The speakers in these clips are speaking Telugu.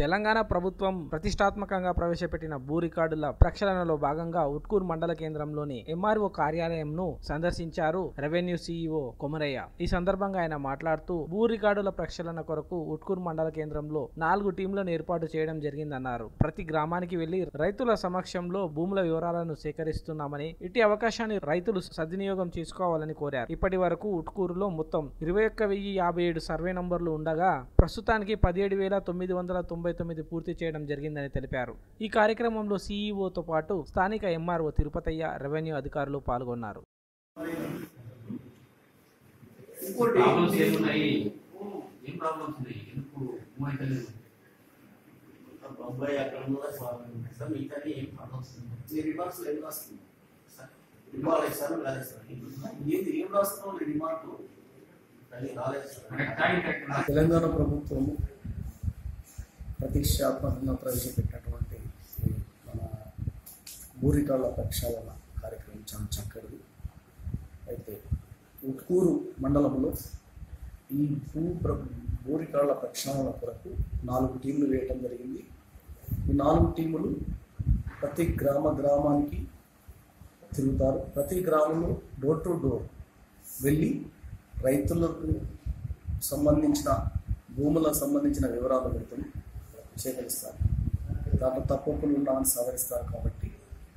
తెలంగాణ ప్రభుత్వం ప్రతిష్టాత్మకంగా ప్రవేశపెట్టిన భూ రికార్డుల ప్రక్షాళనలో భాగంగా ఉట్కూరు మండల కేంద్రంలోని ఎంఆర్ఓ కార్యాలయంను సందర్శించారు రెవెన్యూ సీఈఓ కొమరయ్య. ఈ సందర్భంగా ఆయన మాట్లాడుతూ భూ రికార్డుల ప్రక్షాళన కొరకు ఉట్కూర్ మండల కేంద్రంలో నాలుగు టీంలను ఏర్పాటు చేయడం జరిగిందన్నారు. ప్రతి గ్రామానికి వెళ్ళి రైతుల సమక్షంలో భూముల వివరాలను సేకరిస్తున్నామని ఇట్టి అవకాశాన్ని రైతులు సద్వినియోగం చేసుకోవాలని కోరారు. ఇప్పటి వరకు ఉట్కూరులో మొత్తం ఇరవై ఒక్క వెయ్యి యాభై ఏడు సర్వే నంబర్లు ఉండగా ప్రస్తుతానికి పదిహేడు వేల తొమ్మిది వందల తొంభై తొమ్మిది పూర్తి చేయడం జరిగిందని తెలిపారు. ఈ కార్యక్రమంలో సీఈఓతో పాటు స్థానిక ఎంఆర్ఓ తిరుపతయ్య రెవెన్యూ అధికారులు పాల్గొన్నారు. తెలంగాణ ప్రభుత్వము ప్రతిష్టాత్మకంగా ప్రవేశపెట్టినటువంటి మన భూరికాళ్ళ ప్రక్షాళన కార్యక్రమం చాలా చక్కటిది. అయితే ఉట్కూరు మండలంలో ఈ భూ ప్ర భూరికాళ్ళ ప్రక్షాళన కొరకు నాలుగు టీంలు వేయటం జరిగింది. ఈ నాలుగు టీములు ప్రతి గ్రామ గ్రామానికి తిరుగుతారు. ప్రతి గ్రామంలో డోర్ టు డోర్ వెళ్ళి రైతులకు సంబంధించిన భూములకు సంబంధించిన వివరాలు పెడుతుంది సేకరిస్తారు. దాంట్లో తప్పకుండా ఉన్నామని సవరిస్తారు కాబట్టి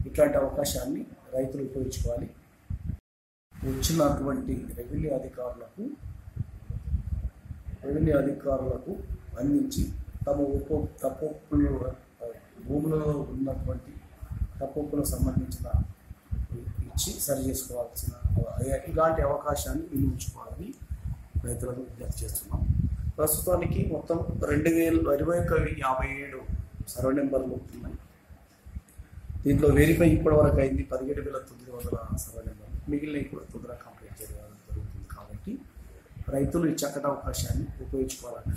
ఇట్లాంటి అవకాశాన్ని రైతులు ఉపయోగించుకోవాలి. వచ్చినటువంటి రెవెన్యూ అధికారులకు రెవెన్యూ అధికారులకు అందించి తమ ఉప తప్పులు భూములలో ఉన్నటువంటి తప్పులకు సంబంధించిన ఇచ్చి సరి చేసుకోవాల్సిన ఇలాంటి అవకాశాన్ని వినియోగించుకోవాలని రైతులకు విజ్ఞప్తి చేస్తున్నాం. ప్రస్తుతానికి మొత్తం రెండు వేల ఇరవై ఒక యాభై ఏడు సర్వే నెంబర్లు ఉన్నాయి దీంట్లో వెరిఫై ఇప్పటి వరకు అయింది పదిహేడు వేల తొమ్మిది వందల సర్వే నెంబర్లు. మిగిలినవి కూడా తొందరగా కంప్లీట్ చేయడం జరుగుతుంది కాబట్టి రైతులు ఈ చక్కటి అవకాశాన్ని ఉపయోగించుకోవాలని